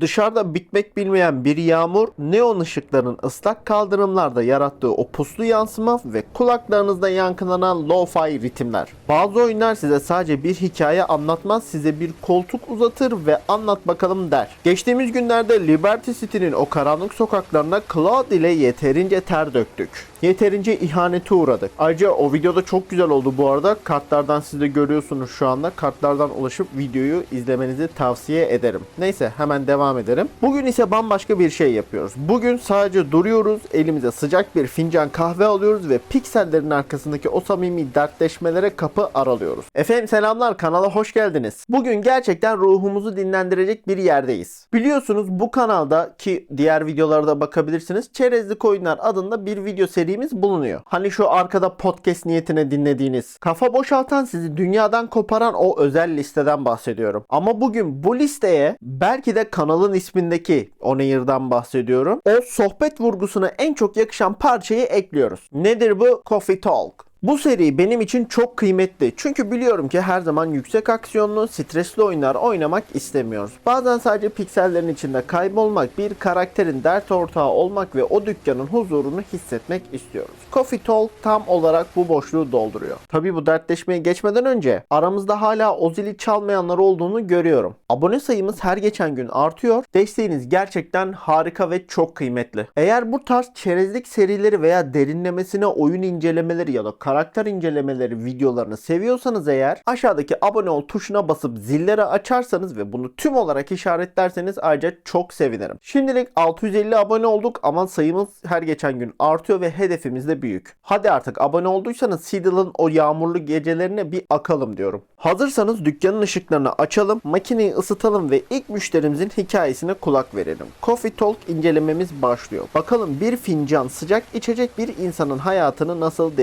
Dışarıda bitmek bilmeyen bir yağmur, neon ışıkların ıslak kaldırımlarda yarattığı o puslu yansıma ve kulaklarınızda yankılanan lo-fi ritimler. Bazı oyunlar size sadece bir hikaye anlatmaz, size bir koltuk uzatır ve anlat bakalım der. Geçtiğimiz günlerde Liberty City'nin o karanlık sokaklarına Cloud ile yeterince ter döktük. Yeterince ihanete uğradık. Ayrıca o videoda çok güzel oldu bu arada. Kartlardan siz de görüyorsunuz şu anda. Kartlardan ulaşıp videoyu izlemenizi tavsiye ederim. Neyse hemen devam edelim. Bugün ise bambaşka bir şey yapıyoruz. Bugün sadece duruyoruz, elimize sıcak bir fincan kahve alıyoruz ve piksellerin arkasındaki o samimi dertleşmelere kapı aralıyoruz. Efendim selamlar kanala hoş geldiniz. Bugün gerçekten ruhumuzu dinlendirecek bir yerdeyiz. Biliyorsunuz bu kanalda ki diğer videolarda bakabilirsiniz. Çerezlik Oyunlar adında bir video serimiz bulunuyor. Hani şu arkada podcast niyetine dinlediğiniz, kafa boşaltan sizi dünyadan koparan o özel listeden bahsediyorum. Ama bugün bu listeye belki de kanalın ismindeki Onayır'dan bahsediyorum. O sohbet vurgusuna en çok yakışan parçayı ekliyoruz. Nedir bu? Coffee Talk. Bu seri benim için çok kıymetli. Çünkü biliyorum ki her zaman yüksek aksiyonlu, stresli oyunlar oynamak istemiyoruz. Bazen sadece piksellerin içinde kaybolmak, bir karakterin dert ortağı olmak ve o dükkanın huzurunu hissetmek istiyoruz. Coffee Talk tam olarak bu boşluğu dolduruyor. Tabi bu dertleşmeye geçmeden önce aramızda hala o zili çalmayanlar olduğunu görüyorum. Abone sayımız her geçen gün artıyor. Desteğiniz gerçekten harika ve çok kıymetli. Eğer bu tarz çerezlik serileri veya derinlemesine oyun incelemeleri ya da karakter incelemeleri videolarını seviyorsanız eğer aşağıdaki abone ol tuşuna basıp zilleri açarsanız ve bunu tüm olarak işaretlerseniz ayrıca çok sevinirim. Şimdilik 650 abone olduk ama sayımız her geçen gün artıyor ve hedefimiz de büyük. Hadi artık abone olduysanız Seedle'ın o yağmurlu gecelerine bir akalım diyorum. Hazırsanız dükkanın ışıklarını açalım, makineyi ısıtalım ve ilk müşterimizin hikayesine kulak verelim. Coffee Talk incelememiz başlıyor. Bakalım bir fincan sıcak içecek bir insanın hayatını nasıl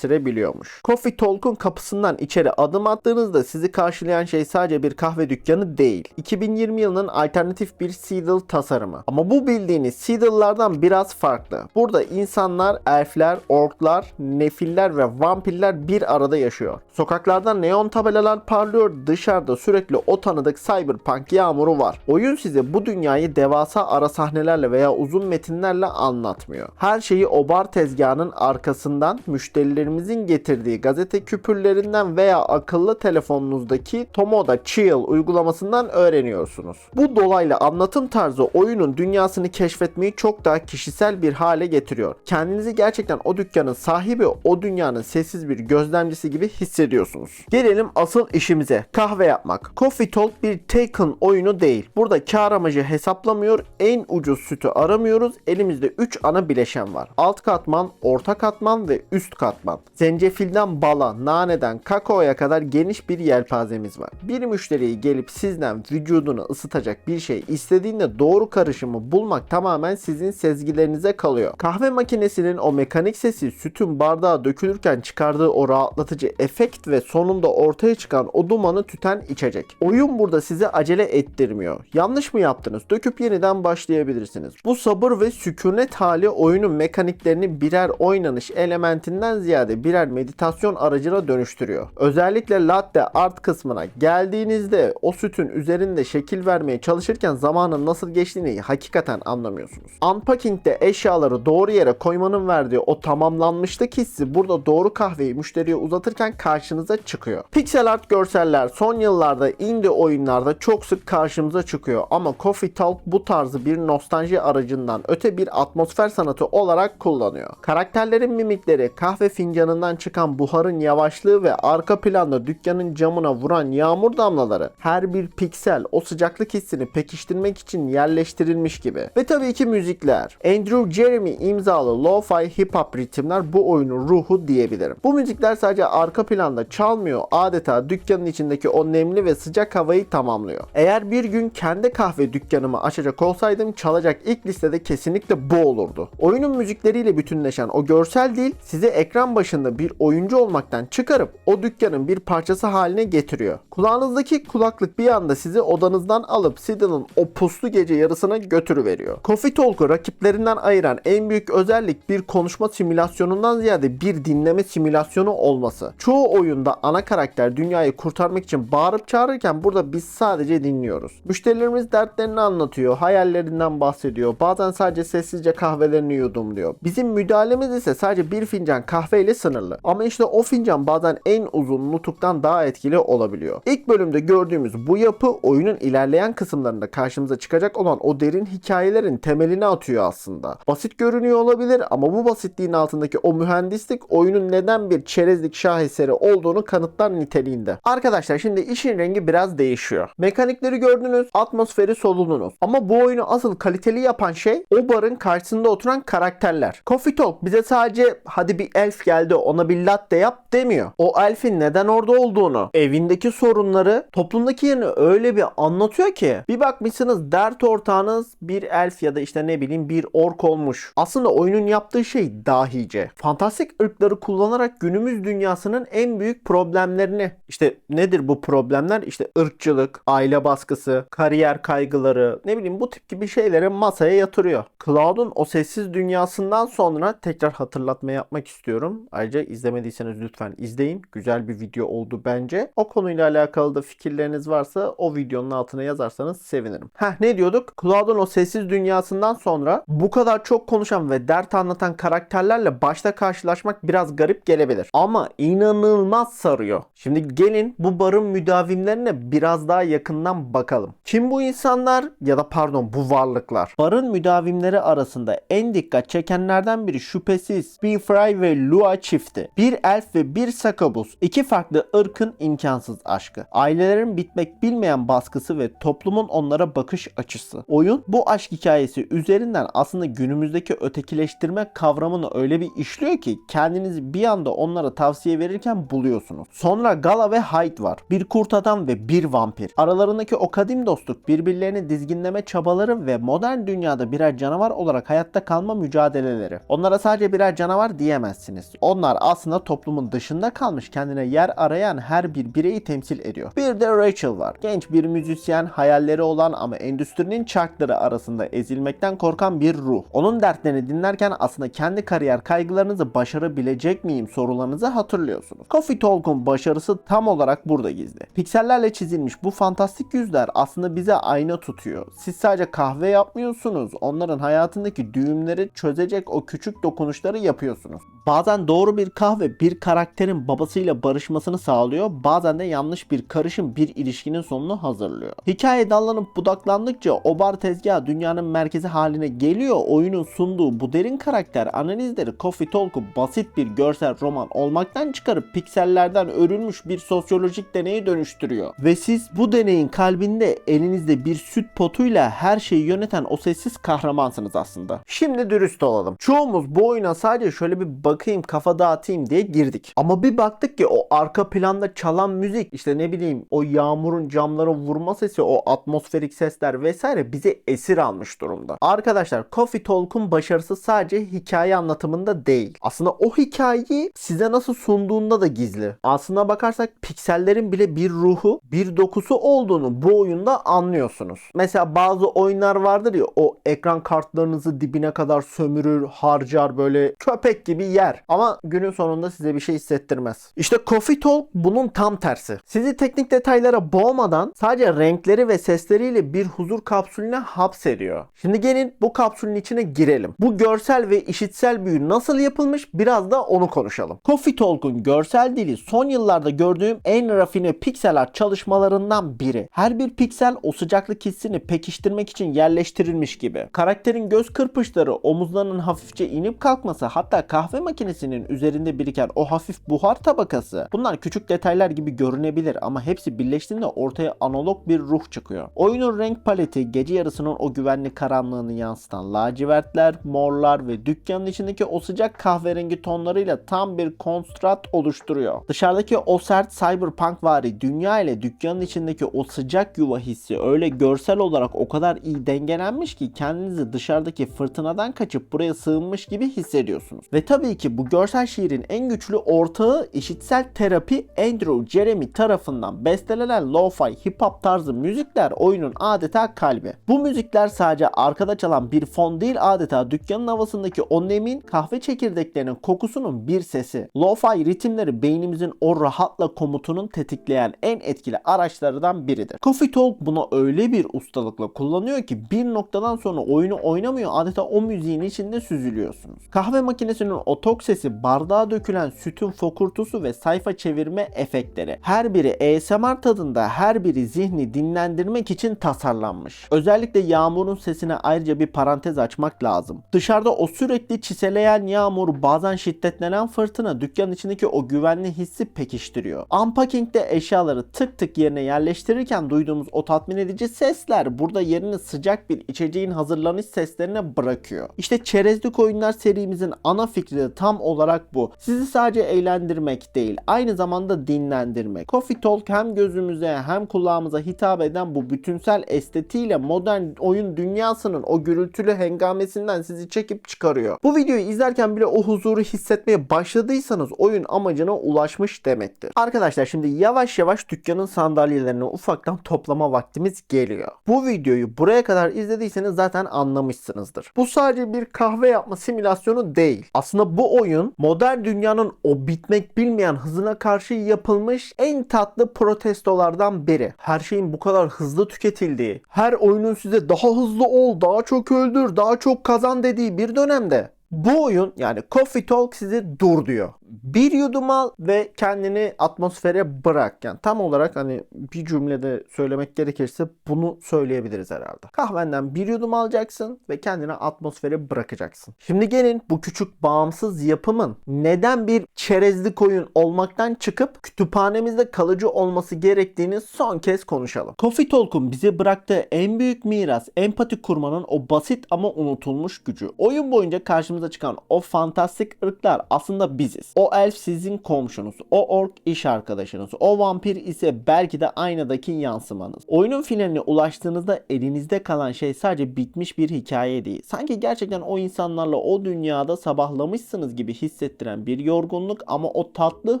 değiştirebiliyormuş. Coffee Talk'un kapısından içeri adım attığınızda sizi karşılayan şey sadece bir kahve dükkanı değil. 2020 yılının alternatif bir Seedle tasarımı. Ama bu bildiğiniz Seedle'lardan biraz farklı. Burada insanlar, elfler, orklar, nefiller ve vampirler bir arada yaşıyor. Sokaklarda neon tabelalar parlıyor, dışarıda sürekli o tanıdık cyberpunk yağmuru var. Oyun size bu dünyayı devasa ara sahnelerle veya uzun metinlerle anlatmıyor. Her şeyi o bar tezgahının arkasından müşterilerimizin getirdiği gazete küpürlerinden veya akıllı telefonunuzdaki Tomoda Chill uygulamasından öğreniyorsunuz. Bu dolaylı anlatım tarzı oyunun dünyasını keşfetmeyi çok daha kişisel bir hale getiriyor. Kendinizi gerçekten o dükkanın sahibi, o dünyanın sessiz bir gözlemcisi gibi hissediyorsunuz. Gelelim asıl işimize. Kahve yapmak. Coffee Talk bir Taken oyunu değil. Burada kar amacı hesaplamıyor, en ucuz sütü aramıyoruz. Elimizde 3 ana bileşen var. Alt katman, orta katman ve üst katman. Zencefilden bala, naneden kakaoya kadar geniş bir yelpazemiz var. Bir müşteriyi gelip sizden vücudunu ısıtacak bir şey istediğinde doğru karışımı bulmak tamamen sizin sezgilerinize kalıyor. Kahve makinesinin o mekanik sesi sütün bardağa dökülürken çıkardığı o rahatlatıcı efekt ve sonunda ortaya çıkan o dumanı tüten içecek. Oyun burada sizi acele ettirmiyor. Yanlış mı yaptınız? Döküp yeniden başlayabilirsiniz. Bu sabır ve sükunet hali oyunun mekaniklerini birer oynanış elementinden ziyade birer meditasyon aracına dönüştürüyor. Özellikle latte art kısmına geldiğinizde o sütün üzerinde şekil vermeye çalışırken zamanın nasıl geçtiğini hakikaten anlamıyorsunuz. Unpacking'de eşyaları doğru yere koymanın verdiği o tamamlanmışlık hissi burada doğru kahveyi müşteriye uzatırken karşınıza çıkıyor. Pixel art görseller son yıllarda indie oyunlarda çok sık karşımıza çıkıyor ama Coffee Talk bu tarzı bir nostalji aracından öte bir atmosfer sanatı olarak kullanıyor. Karakterlerin mimikleri, kahve fincanından çıkan buharın yavaşlığı ve arka planda dükkanın camına vuran yağmur damlaları her bir piksel o sıcaklık hissini pekiştirmek için yerleştirilmiş gibi. Ve tabii ki müzikler. Andrew Jeremy imzalı lo-fi hip hop ritimler bu oyunun ruhu diyebilirim. Bu müzikler sadece arka planda çalmıyor adeta dükkanın içindeki o nemli ve sıcak havayı tamamlıyor. Eğer bir gün kendi kahve dükkanımı açacak olsaydım çalacak ilk listede kesinlikle bu olurdu. Oyunun müzikleriyle bütünleşen o görsel dil sizi ekran başında bir oyuncu olmaktan çıkarıp o dükkanın bir parçası haline getiriyor. Kulağınızdaki kulaklık bir anda sizi odanızdan alıp Sidon'un o puslu gece yarısına götürüveriyor. Coffee Talk'u rakiplerinden ayıran en büyük özellik bir konuşma simülasyonundan ziyade bir dinleme simülasyonu olması. Çoğu oyunda ana karakter dünyayı kurtarmak için bağırıp çağırırken burada biz sadece dinliyoruz. Müşterilerimiz dertlerini anlatıyor, hayallerinden bahsediyor. Bazen sadece sessizce kahvelerini yudumluyor. Bizim müdahalemiz ise sadece bir fincan kahveyle sınırlı. Ama işte o fincan bazen en uzun nutuktan daha etkili olabiliyor. İlk bölümde gördüğümüz bu yapı oyunun ilerleyen kısımlarında karşımıza çıkacak olan o derin hikayelerin temelini atıyor aslında. Basit görünüyor olabilir ama bu basitliğin altındaki o mühendislik oyunun neden bir çerezlik şaheseri olduğunu kanıtlar niteliğinde. Arkadaşlar şimdi işin rengi biraz değişiyor. Mekanikleri gördünüz, atmosferi soludunuz. Ama bu oyunu asıl kaliteli yapan şey o barın karşısında oturan karakterler. Coffee Talk bize sadece hadi bir elf geldi ona bir latte yap demiyor. O elfin neden orada olduğunu, evindeki sorunları, toplumdaki yerini öyle bir anlatıyor ki bir bakmışsınız dert ortağınız bir elf ya da işte ne bileyim bir ork olmuş. Aslında oyunun yaptığı şey dahice. Fantastik ırkları kullanarak günümüz dünyasının en büyük problemlerini işte nedir bu problemler? İşte ırkçılık, aile baskısı, kariyer kaygıları, ne bileyim bu tip gibi şeyleri masaya yatırıyor. Cloud'un o sessiz dünyasından sonra tekrar hatırlatma yapmak istiyorum. Ayrıca izlemediyseniz lütfen izleyin. Güzel bir video oldu bence. O konuyla alakalı da fikirleriniz varsa o videonun altına yazarsanız sevinirim. Heh ne diyorduk? Cloud'un o sessiz dünyasından sonra bu kadar çok konuşan ve dert anlatan karakterlerle başta karşılaşmak biraz garip gelebilir. Ama inanılmaz sarıyor. Şimdi gelin bu barın müdavimlerine biraz daha yakından bakalım. Kim bu insanlar ya da pardon bu varlıklar? Barın müdavimleri arasında en dikkat çekenlerden biri şüphesiz Spearfry ve Lua çifti. Bir elf ve bir sakabuz. İki farklı ırkın imkansız aşkı. Ailelerin bitmek bilmeyen baskısı ve toplumun onlara bakış açısı. Oyun bu aşk hikayesi üzerinden aslında günümüzdeki ötekileştirme kavramını öyle bir işliyor ki kendinizi bir anda onlara tavsiye verirken buluyorsunuz. Sonra Gala ve Hyde var. Bir kurt adam ve bir vampir. Aralarındaki o kadim dostluk, birbirlerini dizginleme çabaları ve modern dünyada birer canavar olarak hayatta kalma mücadeleleri. Onlara sadece birer canavar diyemezsiniz. Onlar aslında toplumun dışında kalmış kendine yer arayan her bir bireyi temsil ediyor. Bir de Rachel var. Genç bir müzisyen, hayalleri olan ama endüstrinin çarkları arasında ezilmekten korkan bir ruh. Onun dertlerini dinlerken aslında kendi kariyer kaygılarınızı başarabilecek miyim sorularınızı hatırlıyorsunuz. Coffee Talk'un başarısı tam olarak burada gizli. Piksellerle çizilmiş bu fantastik yüzler aslında bize ayna tutuyor. Siz sadece kahve yapmıyorsunuz. Onların hayatındaki düğümleri çözecek o küçük dokunuşları yapıyorsunuz. Bazen doğru bir kahve bir karakterin babasıyla barışmasını sağlıyor. Bazen de yanlış bir karışım bir ilişkinin sonunu hazırlıyor. Hikaye dallanıp budaklandıkça o bar tezgahı dünyanın merkezi haline geliyor. Oyunun sunduğu bu derin karakter analizleri Coffee Talk'u basit bir görsel roman olmaktan çıkarıp piksellerden örülmüş bir sosyolojik deneye dönüştürüyor. Ve siz bu deneyin kalbinde elinizde bir süt potuyla her şeyi yöneten o sessiz kahramansınız aslında. Şimdi dürüst olalım. Çoğumuz bu oyuna sadece şöyle bir bakayım kafa dağıtayım diye girdik. Ama bir baktık ki o arka planda çalan müzik işte ne bileyim o yağmurun camlara vurma sesi o atmosferik sesler vesaire bizi esir almış durumda. Arkadaşlar Coffee Talk'un başarısı sadece hikaye anlatımında değil. Aslında o hikayeyi size nasıl sunduğunda da gizli. Aslına bakarsak piksellerin bile bir ruhu, bir dokusu olduğunu bu oyunda anlıyorsunuz. Mesela bazı oyunlar vardır ya o ekran kartlarınızı dibine kadar sömürür, harcar böyle köpek gibi yer. Ama günün sonunda size bir şey hissettirmez. İşte Coffee Talk bunun tam tersi. Sizi teknik detaylara boğmadan sadece renkleri ve sesleriyle bir huzur kapsülüne hapsediyor. Şimdi gelin bu kapsülün içine girelim. Bu görsel ve işitsel büyü nasıl yapılmış biraz da onu konuşalım. Coffee Talk'un görsel dili son yıllarda gördüğüm en rafine piksel art çalışmalarından biri. Her bir piksel o sıcaklık hissini pekiştirmek için yerleştirilmiş gibi. Karakterin göz kırpışları, omuzlarının hafifçe inip kalkması hatta kahve makinesinin üzerinde biriken o hafif buhar tabakası. Bunlar küçük detaylar gibi görünebilir ama hepsi birleştiğinde ortaya analog bir ruh çıkıyor. Oyunun renk paleti gece yarısının o güvenli karanlığını yansıtan lacivertler, morlar ve dükkanın içindeki o sıcak kahverengi tonlarıyla tam bir konstrat oluşturuyor. Dışarıdaki o sert cyberpunk vari dünya ile dükkanın içindeki o sıcak yuva hissi öyle görsel olarak o kadar iyi dengelenmiş ki kendinizi dışarı dışarıdaki fırtınadan kaçıp buraya sığınmış gibi hissediyorsunuz. Ve tabii ki bu görsel şiirin en güçlü ortağı işitsel terapi Andrew Jeremy tarafından bestelenen lo-fi hip hop tarzı müzikler oyunun adeta kalbi. Bu müzikler sadece arkada çalan bir fon değil adeta dükkanın havasındaki o nemin kahve çekirdeklerinin kokusunun bir sesi. Lo-fi ritimleri beynimizin o rahatla komutunun tetikleyen en etkili araçlardan biridir. Coffee Talk bunu öyle bir ustalıkla kullanıyor ki bir noktadan sonra oyunu oynamıyor adeta o müziğin içinde süzülüyorsunuz. Kahve makinesinin o tok sesi, bardağa dökülen sütün fokurtusu ve sayfa çevirme efektleri her biri ASMR tadında her biri zihni dinlendirmek için tasarlanmış. Özellikle yağmurun sesine ayrıca bir parantez açmak lazım. Dışarıda o sürekli çiseleyen yağmur bazen şiddetlenen fırtına dükkanın içindeki o güvenli hissi pekiştiriyor. Unpacking'de eşyaları tık tık yerine yerleştirirken duyduğumuz o tatmin edici sesler burada yerini sıcak bir içeceğin hazırlanış seslerine bırakıyor. İşte Çerezlik Oyunlar serimizin ana fikri de tam olarak bu. Sizi sadece eğlendirmek değil, aynı zamanda dinlendirmek. Coffee Talk hem gözümüze hem kulağımıza hitap eden bu bütünsel estetiğiyle modern oyun dünyasının o gürültülü hengamesinden sizi çekip çıkarıyor. Bu videoyu izlerken bile o huzuru hissetmeye başladıysanız oyun amacına ulaşmış demektir. Arkadaşlar şimdi yavaş yavaş dükkanın sandalyelerini ufaktan toplama vaktimiz geliyor. Bu videoyu buraya kadar izlediyseniz zaten anlamışsınızdır. Bu sadece bir kahve yapma simülasyonu değil. Aslında bu oyun modern dünyanın o bitmek bilmeyen hızına karşı yapılmış en tatlı protestolardan biri. Her şeyin bu kadar hızlı tüketildiği, her oyunun size daha hızlı ol, daha çok öldür, daha çok kazan dediği bir dönemde bu oyun yani Coffee Talk sizi dur diyor. Bir yudum al ve kendini atmosfere bırak. Yani tam olarak hani bir cümlede söylemek gerekirse bunu söyleyebiliriz herhalde. Kahvenden bir yudum alacaksın ve kendini atmosfere bırakacaksın. Şimdi gelin bu küçük bağımsız yapımın neden bir çerezlik oyun olmaktan çıkıp kütüphanemizde kalıcı olması gerektiğini son kez konuşalım. Coffee Talk'un bize bıraktığı en büyük miras empati kurmanın o basit ama unutulmuş gücü. Oyun boyunca karşımıza çıkan o fantastik ırklar aslında biziz. O elf sizin komşunuz, o ork iş arkadaşınız, o vampir ise belki de aynadaki yansımanız. Oyunun finaline ulaştığınızda elinizde kalan şey sadece bitmiş bir hikaye değil. Sanki gerçekten o insanlarla o dünyada sabahlamışsınız gibi hissettiren bir yorgunluk ama o tatlı,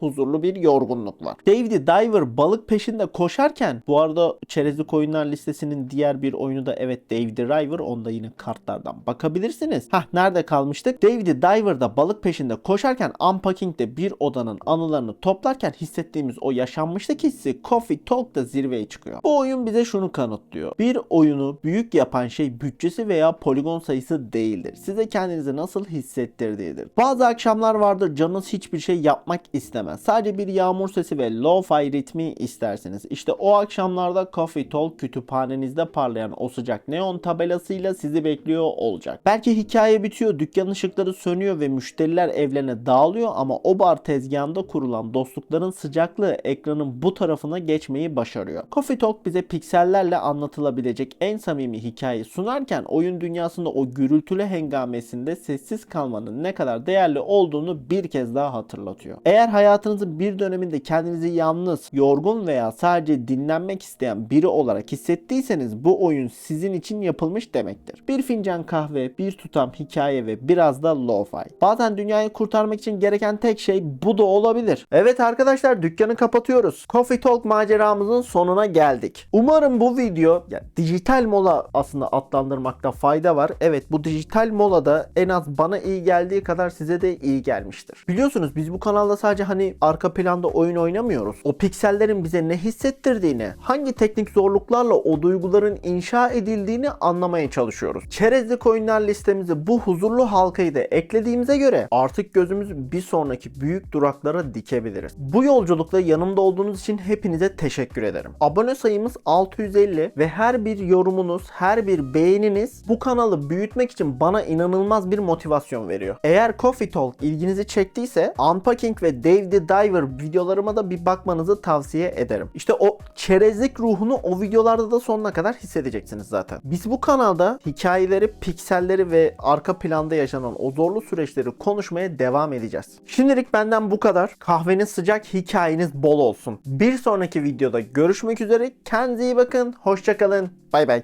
huzurlu bir yorgunluk var. David Diver balık peşinde koşarken bu arada çerezlik oyunlar listesinin diğer bir oyunu da evet David Diver onda yine kartlardan bakabilirsiniz. Hah nerede kalmıştık? David Diver'da balık peşinde koşarken Unpacking'de bir odanın anılarını toplarken hissettiğimiz o yaşanmışlık hissi Coffee Talk'ta zirveye çıkıyor. Bu oyun bize şunu kanıtlıyor. Bir oyunu büyük yapan şey bütçesi veya poligon sayısı değildir. Size kendinizi nasıl hissettirdiğidir. Bazı akşamlar vardır canınız hiçbir şey yapmak istemez. Sadece bir yağmur sesi ve lo-fi ritmi istersiniz. İşte o akşamlarda Coffee Talk kütüphanenizde parlayan o sıcak neon tabelasıyla sizi bekliyor olacak. Belki hikaye bitiyor, dükkan ışıkları sönüyor ve müşteriler evlerine dağılıyor ama o bar tezgahında kurulan dostlukların sıcaklığı ekranın bu tarafına geçmeyi başarıyor. Coffee Talk bize piksellerle anlatılabilecek en samimi hikayeyi sunarken oyun dünyasında o gürültülü hengamesinde sessiz kalmanın ne kadar değerli olduğunu bir kez daha hatırlatıyor. Eğer hayatınızın bir döneminde kendinizi yalnız, yorgun veya sadece dinlenmek isteyen biri olarak hissettiyseniz bu oyun sizin için yapılmış demektir. Bir fincan kahve, bir tutam hikaye ve biraz da lo-fi. Bazen dünyayı kurtarmak için gereken tek şey bu da olabilir. Evet arkadaşlar dükkanı kapatıyoruz. Coffee Talk maceramızın sonuna geldik. Umarım bu video ya, dijital mola aslında adlandırmakta fayda var. Evet bu dijital molada en az bana iyi geldiği kadar size de iyi gelmiştir. Biliyorsunuz biz bu kanalda sadece hani arka planda oyun oynamıyoruz. O piksellerin bize ne hissettirdiğini, hangi teknik zorluklarla o duyguların inşa edildiğini anlamaya çalışıyoruz. Çerezlik oyunlar listemize bu huzurlu halkayı da eklediğimize göre artık gözümüzü bir sonraki büyük duraklara dikebiliriz. Bu yolculukta yanımda olduğunuz için hepinize teşekkür ederim. Abone sayımız 650 ve her bir yorumunuz, her bir beğeniniz bu kanalı büyütmek için bana inanılmaz bir motivasyon veriyor. Eğer Coffee Talk ilginizi çektiyse Unpacking ve Dave the Diver videolarıma da bir bakmanızı tavsiye ederim. İşte o çerezlik ruhunu o videolarda da sonuna kadar hissedeceksiniz zaten. Biz bu kanalda hikayeleri, pikselleri ve arka planda yaşanan o zorlu süreçleri konuşmaya devam edeceğiz. Şimdilik benden bu kadar. Kahvenin sıcak hikayeniz bol olsun. Bir sonraki videoda görüşmek üzere. Kendinize iyi bakın. Hoşçakalın. Bay bay.